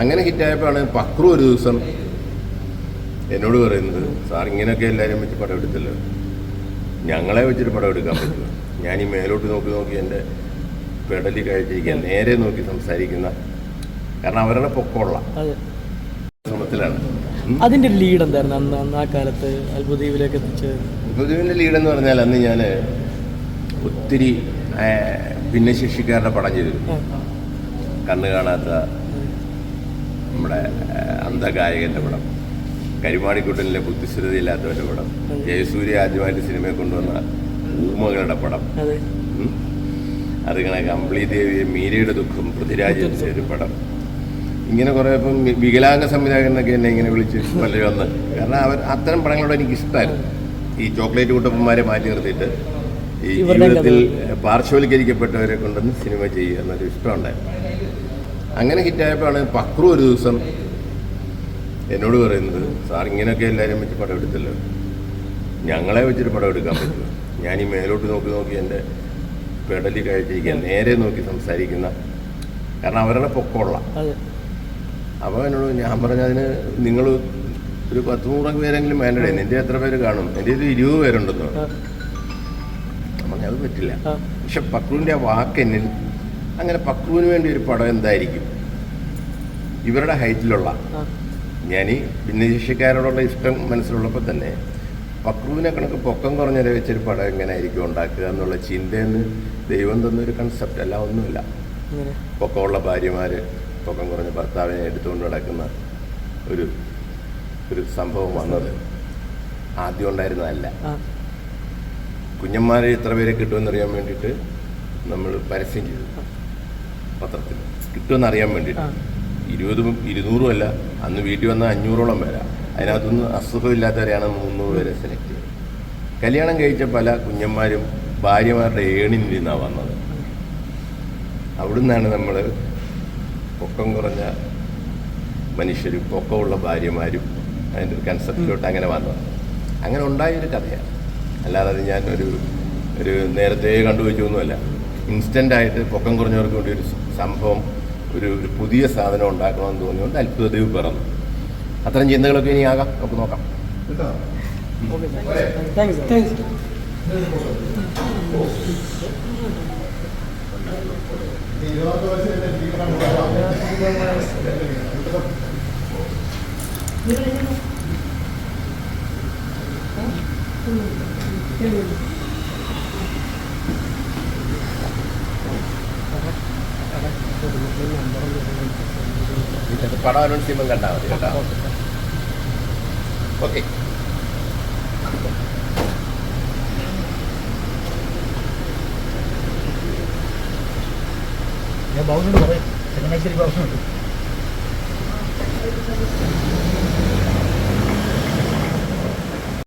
അങ്ങനെ ഹിറ്റായപ്പോഴാണ് പക്രു ഒരു ദിവസം എന്നോട് പറയുന്നത് സാർ ഇങ്ങനെയൊക്കെ എല്ലാവരും വെച്ച് പടം എടുത്തല്ലോ. ഞങ്ങളെ വെച്ചിട്ട് പടം എടുക്കാൻ പറ്റില്ല ഞാൻ ഈ മേലോട്ട് നോക്കി നോക്കി എന്റെ പെടലി കഴിച്ചിരിക്കാൻ നേരെ നോക്കി സംസാരിക്കുന്ന കാരണം അവരുടെ പൊക്കമുള്ള ശ്രമത്തിലാണ്. അതിന്റെ ലീഡ് എന്തായിരുന്നു? അന്ന് അന്ന് ആ കാലത്ത് അത്ഭുതീപിലേക്ക് എത്തിച്ചത്? ലീഡ് എന്ന് പറഞ്ഞാൽ അന്ന് ഞാൻ ഒത്തിരി ഭിന്നശേഷിക്കാരുടെ പടം ചെയ്തിരുന്നു. കണ്ണു കാണാത്ത നമ്മുടെ അന്ധഗായകന്റെ പടം. കരിമാടിക്കുട്ടനിലെ ബുദ്ധിസ്ഥിരതയില്ലാത്തവന്റെ പടം. ജയസൂര്യ ആദ്യമായിട്ട് സിനിമയെ കൊണ്ടുവന്ന ഊമകളുടെ പടം. അതിങ്ങനെ കമ്പ്ലി അത് കണക്ക് അമ്പിളി മീരയുടെ ദുഃഖം പൃഥ്വിരാജ് എടുത്ത ഒരു പടം. ഇങ്ങനെ കുറേ ഇപ്പം വികലാംഗ സംവിധായകനൊക്കെ എന്നെ ഇങ്ങനെ വിളിച്ച് പലരും വന്ന്. കാരണം അവർ അത്തരം പടങ്ങളോട് എനിക്ക് ഇഷ്ടമായിരുന്നു ഈ ചോക്ലേറ്റ് കുട്ടപ്പന്മാരെ മാറ്റി നിർത്തിയിട്ട് ഈ ജീവിതത്തിൽ പാർശ്വവൽക്കരിക്കപ്പെട്ടവരെ കൊണ്ടുവന്ന് സിനിമ ചെയ്യുക എന്നൊരു ഇഷ്ടമുണ്ടായിരുന്നു. അങ്ങനെ ഹിറ്റായപ്പോഴാണ് പക്രു ഒരു ദിവസം എന്നോട് പറയുന്നത് സാർ ഇങ്ങനെയൊക്കെ എല്ലാവരും വെച്ച് പടം എടുത്തല്ലോ. ഞങ്ങളെ വെച്ചിട്ട് പടം എടുക്കാൻ പറ്റുമോ? ഞാൻ ഈ മേലോട്ട് നോക്കി നോക്കി എന്റെ പെടലി കഴിച്ചിരിക്കാൻ നേരെ നോക്കി സംസാരിക്കുന്ന കാരണം അവരുടെ പൊക്കമുള്ള. അപ്പോൾ എന്നോട് ഞാൻ പറഞ്ഞ അതിന് നിങ്ങൾ ഒരു പത്ത് നൂറ് പേരെങ്കിലും വേണ്ടേ? നിന്റെ എത്ര പേര് കാണും? എന്റെ ഇത് ഇരുപത് പേരുണ്ടെന്നോ പറഞ്ഞത് പറ്റില്ല. പക്ഷെ പക്രുവിന്റെ ആ വാക്ക് എന്നിൽ അങ്ങനെ പക്രുവിന് വേണ്ടി ഒരു പടം എന്തായിരിക്കും? ഇവരുടെ ഹൈറ്റിലുള്ള ഞാൻ ഈ ഭിന്നശേഷിക്കാരോടുള്ള ഇഷ്ടം മനസ്സിലുള്ളപ്പോൾ തന്നെ പക്രുവിനെ കണക്ക് പൊക്കം കുറഞ്ഞവരെ വെച്ചൊരു പടം എങ്ങനെ ആയിരിക്കും ഉണ്ടാക്കുക എന്നുള്ള ചിന്തയെന്ന് ദൈവം തന്നൊരു കൺസെപ്റ്റ് അല്ല ഒന്നുമില്ല. പൊക്കമുള്ള ഭാര്യമാർ പൊക്കം കുറഞ്ഞ ഭർത്താവിനെ എടുത്തുകൊണ്ട് നടക്കുന്ന ഒരു ഒരു സംഭവം വന്നത് ആദ്യം ഉണ്ടായിരുന്നതല്ല. കുഞ്ഞന്മാരെ ഇത്ര പേരെ കിട്ടുമെന്നറിയാൻ വേണ്ടിയിട്ട് നമ്മൾ പരസ്യം ചെയ്തു. പത്രത്തിൽ. കിട്ടുമെന്നറിയാൻ വേണ്ടിയിട്ട്. ആ. ഇരുപതും ഇരുന്നൂറും അല്ല അന്ന് വീട്ടിൽ വന്ന അഞ്ഞൂറോളം പേരാ. അതിനകത്തുനിന്ന് അസുഖമില്ലാത്തവരെയാണ് മുന്നൂറ് പേരെ സെലക്ട് ചെയ്തത്. കല്യാണം കഴിച്ച പല കുഞ്ഞന്മാരും ഭാര്യമാരുടെ ഏണിൽ നിന്നാണ് വന്നത്. അവിടുന്നാണ് നമ്മൾ പൊക്കം കുറഞ്ഞ മനുഷ്യരും പൊക്കമുള്ള ഭാര്യമാരും അതിന്റെ ഒരു കൺസെപ്റ്റിലോട്ട് അങ്ങനെ വന്നത്. അങ്ങനെ ഉണ്ടായൊരു കഥയാണ്. അല്ലാതെ അത് ഞാൻ ഒരു ഒരു നേരത്തെ കണ്ടുവച്ചൊന്നുമല്ല. ഇൻസ്റ്റന്റായിട്ട് പൊക്കം കുറഞ്ഞവർക്ക് വേണ്ടി ഒരു സംഭവം ഒരു ഒരു പുതിയ സാധനം ഉണ്ടാക്കണമെന്ന് തോന്നിയുകൊണ്ട് അത്ഭുതദേവ് പിറന്നു. അത്തരം ചിന്തകളൊക്കെ ഇനി ആകാം. നമുക്ക് നോക്കാം. Thank താങ്ക്സ് പടം അനൗൺസ് ചെയ്യുമ്പോൾ കണ്ടാൽ മതി കേട്ടോ. ഓക്കെ ഞാൻ ബാബുനോട് പറയാം. ചങ്ങനാശ്ശേരി ബാബുനോട്